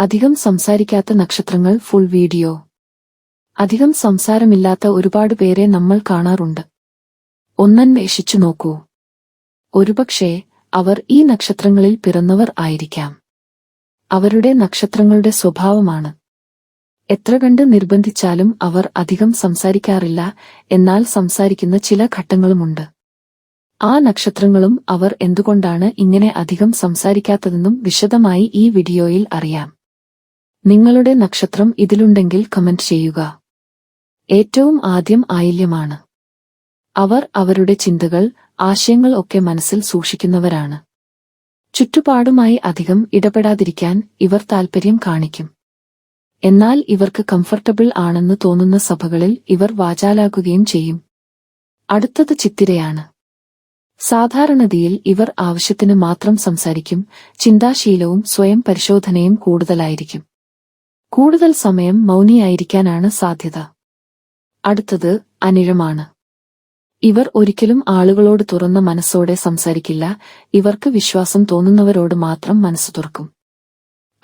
അധികം സംസാരിക്കാത്ത നക്ഷത്രങ്ങൾ ഫുൾ വീഡിയോ അധികം സംസാരമില്ലാത്ത ഒരുപാട് പേരെ നമ്മൾ കാണാറുണ്ട്. ഒന്നന്വേഷിച്ചു നോക്കൂ. ഒരുപക്ഷേ അവർ ഈ നക്ഷത്രങ്ങളിൽ പിറന്നവർ ആയിരിക്കാം. അവരുടെ നക്ഷത്രങ്ങളുടെ സ്വഭാവമാണ്. എത്ര കണ്ട് നിർബന്ധിച്ചാലും അവർ അധികം സംസാരിക്കാറില്ല എന്നാൽ സംസാരിക്കുന്ന ചില ഘട്ടങ്ങളുമുണ്ട്. ആ നക്ഷത്രങ്ങളും അവർ എന്തുകൊണ്ടാണ് ഇങ്ങനെ അധികം സംസാരിക്കാത്തതെന്നും വിശദമായി ഈ വീഡിയോയിൽ അറിയാം. നിങ്ങളുടെ നക്ഷത്രം ഇതിലുണ്ടെങ്കിൽ കമന്റ് ചെയ്യുക. ഏറ്റവും ആദ്യം ആയില്യമാണ്. അവർ അവരുടെ ചിന്തകൾ ആശയങ്ങൾ ഒക്കെ മനസ്സിൽ സൂക്ഷിക്കുന്നവരാണ്. ചുറ്റുപാടുമായി അധികം ഇടപെടാതിരിക്കാൻ ഇവർ താൽപര്യം കാണിക്കും. എന്നാൽ ഇവർക്ക് കംഫർട്ടബിൾ ആണെന്ന് തോന്നുന്ന സഭകളിൽ ഇവർ വാചാലാകുകയും ചെയ്യും. അടുത്തത് ചിത്തിരയാണ്. സാധാരണതയിൽ ഇവർ ആവശ്യത്തിന് മാത്രം സംസാരിക്കും ചിന്താശീലവും സ്വയം പരിശോധനയും കൂടുതലായിരിക്കും. കൂടുതൽ സമയം മൗനിയായിരിക്കാനാണ് സാധ്യത. അടുത്തത് അനിഴമാണ്. ഇവർ ഒരിക്കലും ആളുകളോട് തുറന്ന മനസ്സോടെ സംസാരിക്കില്ല ഇവർക്ക് വിശ്വാസം തോന്നുന്നവരോട് മാത്രം മനസ്സ് തുറക്കും.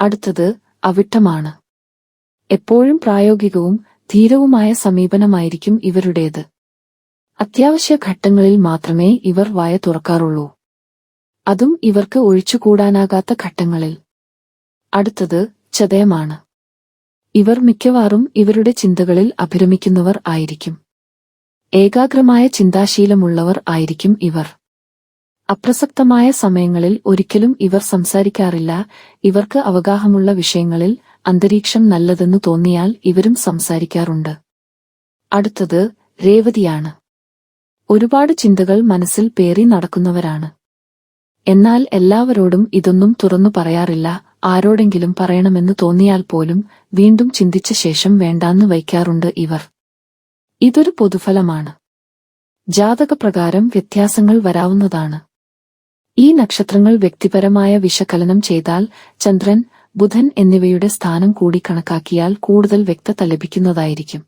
അടുത്തത് അവിട്ടമാണ്. എപ്പോഴും പ്രായോഗികവും ധീരവുമായ സമീപനമായിരിക്കും ഇവരുടേത്. അത്യാവശ്യ ഘട്ടങ്ങളിൽ മാത്രമേ ഇവർ വായ തുറക്കാറുള്ളൂ. അതും ഇവർക്ക് ഒഴിച്ചുകൂടാനാകാത്ത ഘട്ടങ്ങളിൽ. അടുത്തത് ചതയമാണ്. ഇവർ മിക്കവാറും ഇവരുടെ ചിന്തകളിൽ അഭിരമിക്കുന്നവർ ആയിരിക്കും. ഏകാഗ്രമായ ചിന്താശീലമുള്ളവർ ആയിരിക്കും ഇവർ. അപ്രസക്തമായ സമയങ്ങളിൽ ഒരിക്കലും ഇവർ സംസാരിക്കാറില്ല. ഇവർക്ക് അവഗാഹമുള്ള വിഷയങ്ങളിൽ അന്തരീക്ഷം നല്ലതെന്ന് തോന്നിയാൽ ഇവരും സംസാരിക്കാറുണ്ട്. അടുത്തത് രേവതിയാണ്. ഒരുപാട് ചിന്തകൾ മനസ്സിൽ പേറി നടക്കുന്നവരാണ്. എന്നാൽ എല്ലാവരോടും ഇതൊന്നും തുറന്നു പറയാറില്ല. ആരോടെങ്കിലും പറയണമെന്ന് തോന്നിയാൽ പോലും വീണ്ടും ചിന്തിച്ച ശേഷം വേണ്ടാന്ന് വയ്ക്കാറുണ്ട് ഇവർ. ഇതൊരു പൊതുഫലമാണ്. ജാതകപ്രകാരം വ്യത്യാസങ്ങൾ വരാവുന്നതാണ്. ഈ നക്ഷത്രങ്ങൾ വ്യക്തിപരമായ വിശകലനം ചെയ്താൽ ചന്ദ്രൻ ബുധൻ എന്നിവയുടെ സ്ഥാനം കൂടി കണക്കാക്കിയാൽ കൂടുതൽ വ്യക്തത ലഭിക്കുന്നതായിരിക്കും.